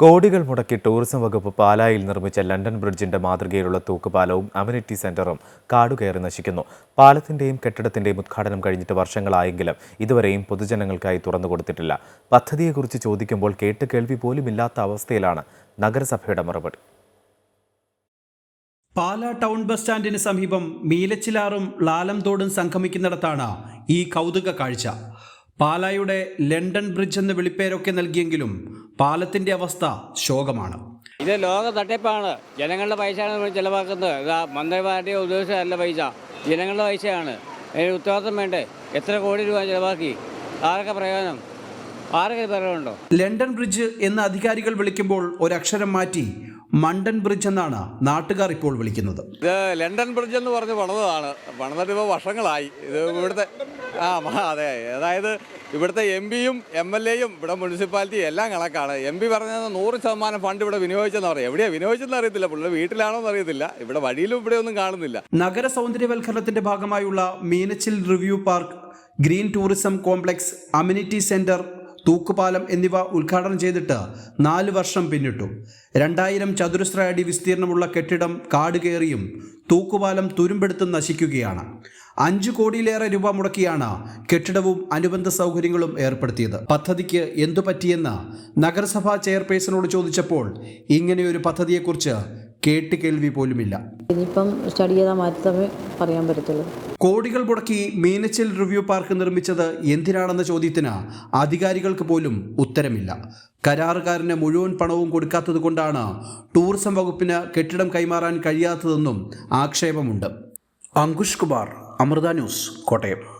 കോടികൾ മുടക്കി ടൂറിസം വകുപ്പ് പാലായിൽ നിർമ്മിച്ച ലണ്ടൻ ബ്രിഡ്ജിന്റെ മാതൃകയിലുള്ള തൂക്കുപാലവും അമ്യൂണിറ്റി സെന്ററും കാടുകയറി നശിക്കുന്നു. പാലത്തിന്റെയും കെട്ടിടത്തിന്റെയും ഉദ്ഘാടനം കഴിഞ്ഞിട്ട് വർഷങ്ങളായെങ്കിലും ഇതുവരെയും പൊതുജനങ്ങൾക്കായി തുറന്നു കൊടുത്തിട്ടില്ല. പദ്ധതിയെക്കുറിച്ച് ചോദിക്കുമ്പോൾ കേട്ട് കേൾവി പോലുമില്ലാത്ത അവസ്ഥയിലാണ് നഗരസഭയുടെ മറുപടി. പാല ടൗൺ ബസ് സ്റ്റാൻഡിന് സമീപം മീലച്ചിലാറും ലാലംതോടും സംഗമിക്കുന്നിടത്താണ് ഈ കൗതുക കാഴ്ച. പാലായുടെ ലണ്ടൻ ബ്രിഡ്ജ് എന്ന വിളിപ്പേരൊക്കെ നൽകിയെങ്കിലും പാലത്തിന്റെ അവസ്ഥ ശോകമാണ്. ഇത് ലോക തട്ടിപ്പാണ്. ജനങ്ങളുടെ പൈസയാണ് ചെലവാക്കുന്നത്. ഇതാ മന്ത്രിമാരുടെ ഉദ്യോഗസ്ഥരല്ല പൈസ. ജനങ്ങളുടെ പൈസയാണ്. അതിന് ഉത്തരവാദിത്തം വേണ്ടേ? എത്ര കോടി രൂപ ചെലവാക്കി? ആരൊക്കെ പ്രയോജനം? ആരൊക്കെ പ്രയോജനമുണ്ടോ ലണ്ടൻ ബ്രിഡ്ജ് എന്ന് അധികാരികൾ വിളിക്കുമ്പോൾ ഒരക്ഷരം മാറ്റി മണ്ടൻ ബ്രിഡ്ജ് എന്നാണ് നാട്ടുകാർ ഇപ്പോൾ വിളിക്കുന്നത്. ഇത് ലണ്ടൻ ബ്രിഡ്ജ് എന്ന് പറഞ്ഞ് പണിതാണ് പണിതിട്ട് ഇപ്പോൾ വർഷങ്ങളായി. ഇത് ഇവിടുത്തെ ആ അതെ. അതായത് ഇവിടുത്തെ എം പിയും എം എൽ എയും ഇവിടെ മുനിസിപ്പാലിറ്റി എല്ലാം കണക്കാണ്. എം പി പറഞ്ഞത് നൂറ് ശതമാനം ഫണ്ട് ഇവിടെ വിനിയോഗിച്ചെന്ന് പറയും എവിടെയാണ് വിനിയോഗിച്ചെന്ന് അറിയത്തില്ല. പുള്ളി വീട്ടിലാണോന്ന് അറിയത്തില്ല. ഇവിടെ വഴിയിലും ഇവിടെ ഒന്നും കാണുന്നില്ല. നഗര സൗന്ദര്യവൽക്കരണത്തിന്റെ ഭാഗമായുള്ള Meenachil river park green tourism complex amenity centre തൂക്കുപാലം എന്നിവ ഉദ്ഘാടനം ചെയ്തിട്ട് നാല് വർഷം പിന്നിട്ടു. രണ്ടായിരം ചതുരശ്ര അടി വിസ്തീർണമുള്ള കെട്ടിടം കാട് കയറിയും തൂക്കുപാലം തുരുമ്പെടുത്ത് നശിക്കുകയാണ്. അഞ്ച് കോടിയിലേറെ രൂപ മുടക്കിയാണ് കെട്ടിടവും അനുബന്ധ സൗകര്യങ്ങളും ഏർപ്പെടുത്തിയത്. പദ്ധതിക്ക് എന്തു പറ്റിയെന്ന് നഗരസഭാ ചെയർപേഴ്സണോട് ചോദിച്ചപ്പോൾ ഇങ്ങനെയൊരു പദ്ധതിയെക്കുറിച്ച് കേട്ട് കേൾവി പോലുമില്ല. ഇനിയിപ്പം സ്റ്റഡി ചെയ്താൽ മാത്രമേ പറയാൻ പറ്റത്തുള്ളൂ കോടികൾ മുടക്കി മീനച്ചിൽ റിവ്യൂ പാർക്ക് നിർമ്മിച്ചത് എന്തിനാണെന്ന ചോദ്യത്തിന് അധികാരികൾക്ക് പോലും ഉത്തരമില്ല. കരാറുകാരന് മുഴുവൻ പണവും കൊടുക്കാത്തത് കൊണ്ടാണ് ടൂറിസം വകുപ്പിന് കെട്ടിടം കൈമാറാൻ കഴിയാത്തതെന്നും ആക്ഷേപമുണ്ട്. അങ്കുഷ് കുമാർ അമൃത ന്യൂസ് കോട്ടയം.